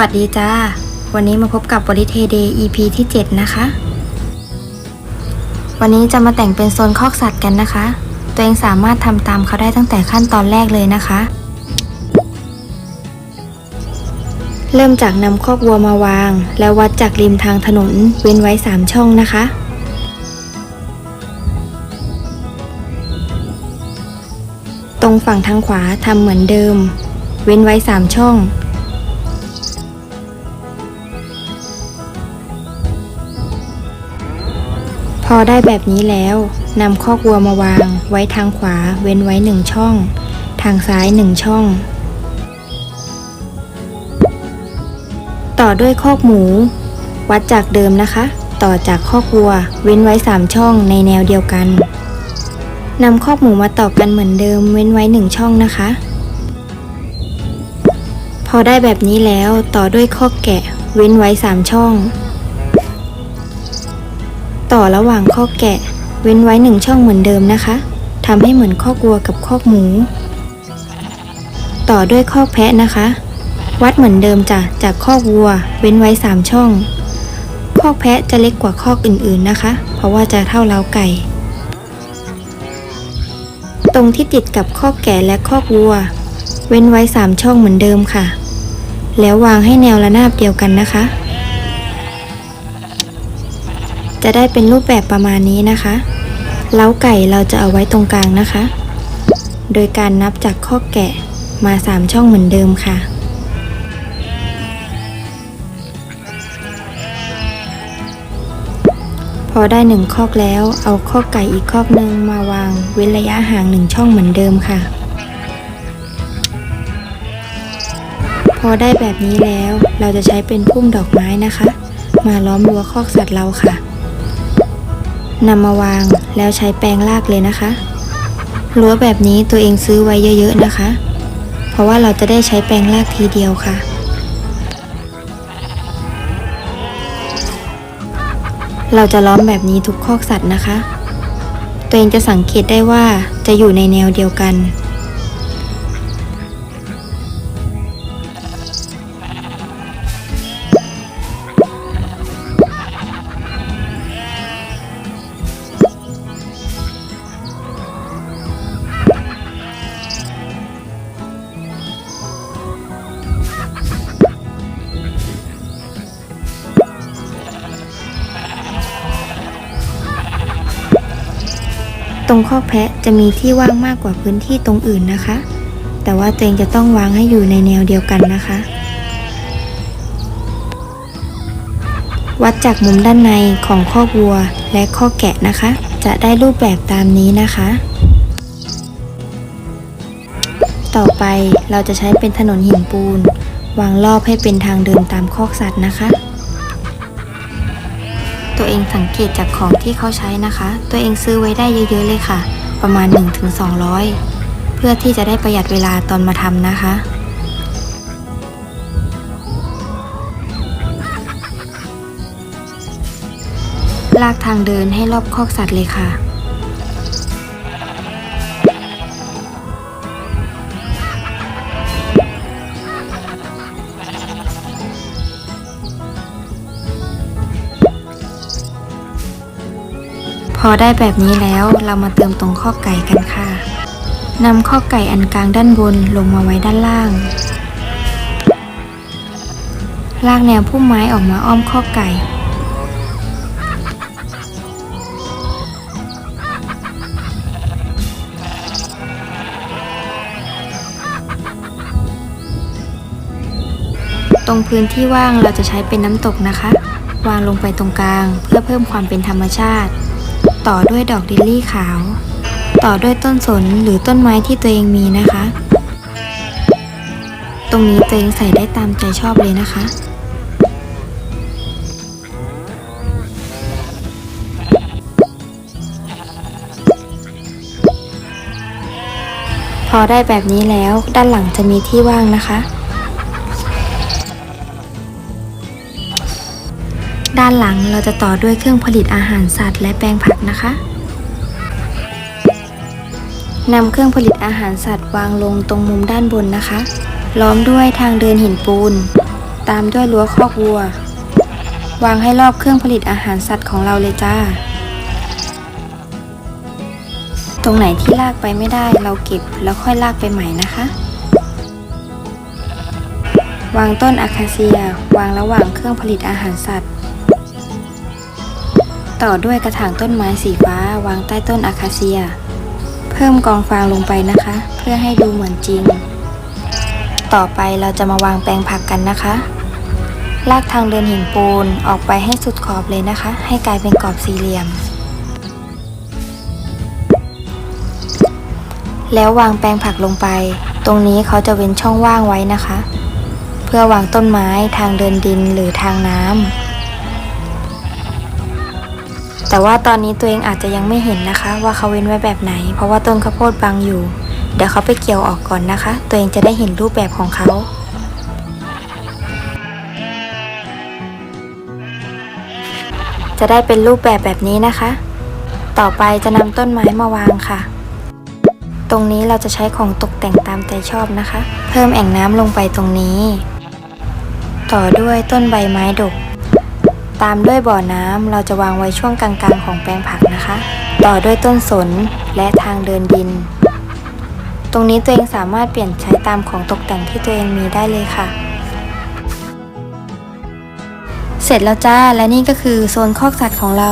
วัสดีจ้า วันนี้มาพบกับบริเทเดย์ EP ที่ 7 นะคะ วันนี้จะมาแต่งเป็นโซนคอกสัตว์กันนะคะ ตัวเองสามารถทำตามเขาได้ตั้งแต่ขั้นตอนแรกเลยนะคะ เริ่มจากนำคอกวัวมาวาง แล้ววัดจากริมทางถนนเว้นไว้ 3 ช่องนะคะ ตรงฝั่งทางขวาทำเหมือนเดิม เว้นไว้ 3 ช่อง พอได้แบบนี้แล้วนำคอกวัวมาวางไว้ทางขวาเว้นไว้หนึ่งช่อง ทางซ้ายหนึ่งช่อง ต่อด้วยคอกหมู วัดจากเดิมนะคะ ต่อจากคอกวัว เว้นไว้สามช่องในแนวเดียวกันนำคอกหมูมาต่อกันเหมือนเดิมเว้นไว้หนึ่งช่องนะคะ พอได้แบบนี้แล้วต่อด้วยคอกแกะ เว้นไว้สามช่อง ต่อระหว่างคอแกะ เว้นไว้หนึ่งช่องเหมือนเดิมนะคะทำให้เหมือนคอกวัวกับคอหมู ต่อด้วยคอแพะนะคะ วัดเหมือนเดิมจ้ะจากคอวัว เว้นไว้สามช่องคอแพะจะเล็กกว่าคออื่นๆนะคะ เพราะว่าจะเท่าเล้าไก่ ตรงที่ติดกับคอแกะและคอวัว เว้นไว้สามช่องเหมือนเดิมค่ะ แล้ววางให้แนวระนาบเดียวกันนะคะ จะได้เป็นรูปแบบประมาณนี้นะคะเล้าไก่เราจะเอาไว้ตรงกลางนะคะ โดยการนับจากข้อแกะมา 3 ช่องเหมือนเดิมค่ะ พอได้หนึ่งคอกแล้วเอาข้อไก่อีกคอกหนึ่งมาวางเว้นระยะห่างหนึ่งช่องเหมือนเดิมค่ะ พอได้แบบนี้แล้วเราจะใช้เป็นพุ่มดอกไม้นะคะ มาล้อมรั้วคอกสัตว์เราค่ะ นำมาวางแล้วใช้แปรงลากเลยนะคะรั้วแบบนี้ตัวเองซื้อไว้เยอะๆนะคะ เพราะว่าเราจะได้ใช้แปรงลากทีเดียวค่ะเราจะล้อมแบบนี้ทุกคอกสัตว์นะคะ ตัวเองจะสังเกตได้ว่าจะอยู่ในแนวเดียวกัน ตรงคอกแพะจะมีที่ว่างมากกว่าพื้นที่ตรงอื่นนะคะ แต่ว่าตัวเองจะต้องวางให้อยู่ในแนวเดียวกันนะคะ วัดจากมุมด้านในของคอกวัวและคอกแกะนะคะ จะได้รูปแบบตามนี้นะคะ ต่อไปเราจะใช้เป็นถนนหินปูน วางรอบให้เป็นทางเดินตามคอกสัตว์นะคะ ตัวเองสังเกตจากของที่เขาใช้นะคะ ตัวเองซื้อไว้ได้เยอะๆเลยค่ะ ประมาณ 1-200 เพื่อที่จะได้ประหยัดเวลาตอนมาทำนะคะลากทางเดินให้รอบคอกสัตว์เลยค่ะ อได้แบบนี้แล้วเรามาเติมตรงข้อไก่กันค่ะนำข้อไก่อันกลางด้านบนลงมาไว้ด้านล่าง ลากแนวพุ่มไม้ออกมาอ้อมข้อไก่ ตรงพื้นที่ว่างเราจะใช้เป็นน้ำตกนะคะ วางลงไปตรงกลางเพื่อเพิ่มความเป็นธรรมชาติ ต่อด้วยดอกลิลลี่ขาว ต่อด้วยต้นสนหรือต้นไม้ที่ตัวเองมีนะคะ ตรงนี้ตัวเองใส่ได้ตามใจชอบเลยนะคะ พอได้แบบนี้แล้วด้านหลังจะมีที่ว่างนะคะ ด้านหลังเราจะต่อด้วยเครื่องผลิตอาหารสัตว์และแปลงผักนะคะนำเครื่องผลิตอาหารสัตว์วางลงตรงมุมด้านบนนะคะ ล้อมด้วยทางเดินหินปูน ตามด้วยรั้วคอกวัว วางให้รอบเครื่องผลิตอาหารสัตว์ของเราเลยจ้า ตรงไหนที่ลากไปไม่ได้เราเก็บแล้วค่อยลากไปใหม่นะคะ วางต้นอะคาเซีย วางระหว่างเครื่องผลิตอาหารสัตว์ ต่อด้วยกระถางต้นไม้สีฟ้าวางใต้ต้นอะคาเซีย เพิ่มกองฟางลงไปนะคะ เพื่อให้ดูเหมือนจริง ต่อไปเราจะมาวางแปลงผักกันนะคะ ลากทางเดินหินปูนออกไปให้สุดขอบเลยนะคะ ให้กลายเป็นกรอบสี่เหลี่ยม แล้ววางแปลงผักลงไป ตรงนี้เขาจะเว้นช่องว่างไว้นะคะ เพื่อวางต้นไม้ทางเดินดินหรือทางน้ำ แต่ว่าตอนนี้ตัวเองอาจจะยังไม่เห็นนะคะ ว่าเขาเว้นไว้แบบไหน เพราะว่าต้นข้าวโพดบังอยู่ เดี๋ยวเขาไปเกี่ยวออกก่อนนะคะ ตัวเองจะได้เห็นรูปแบบของเขาจะได้เป็นรูปแบบแบบนี้นะคะ ต่อไปจะนำต้นไม้มาวางค่ะ ตรงนี้เราจะใช้ของตกแต่งตามใจชอบนะคะ เพิ่มแอ่งน้ำลงไปตรงนี้ ต่อด้วยต้นใบไม้ดก ตามด้วยบ่อน้ำเราจะวางไว้ช่วงกลางๆของแปลงผักนะคะ ต่อด้วยต้นสนและทางเดินดิน ตรงนี้ตัวเองสามารถเปลี่ยนใช้ตามของตกแต่งที่ตัวเองมีได้เลยค่ะ เสร็จแล้วจ้าและนี่ก็คือโซนคอกสัตว์ของเรา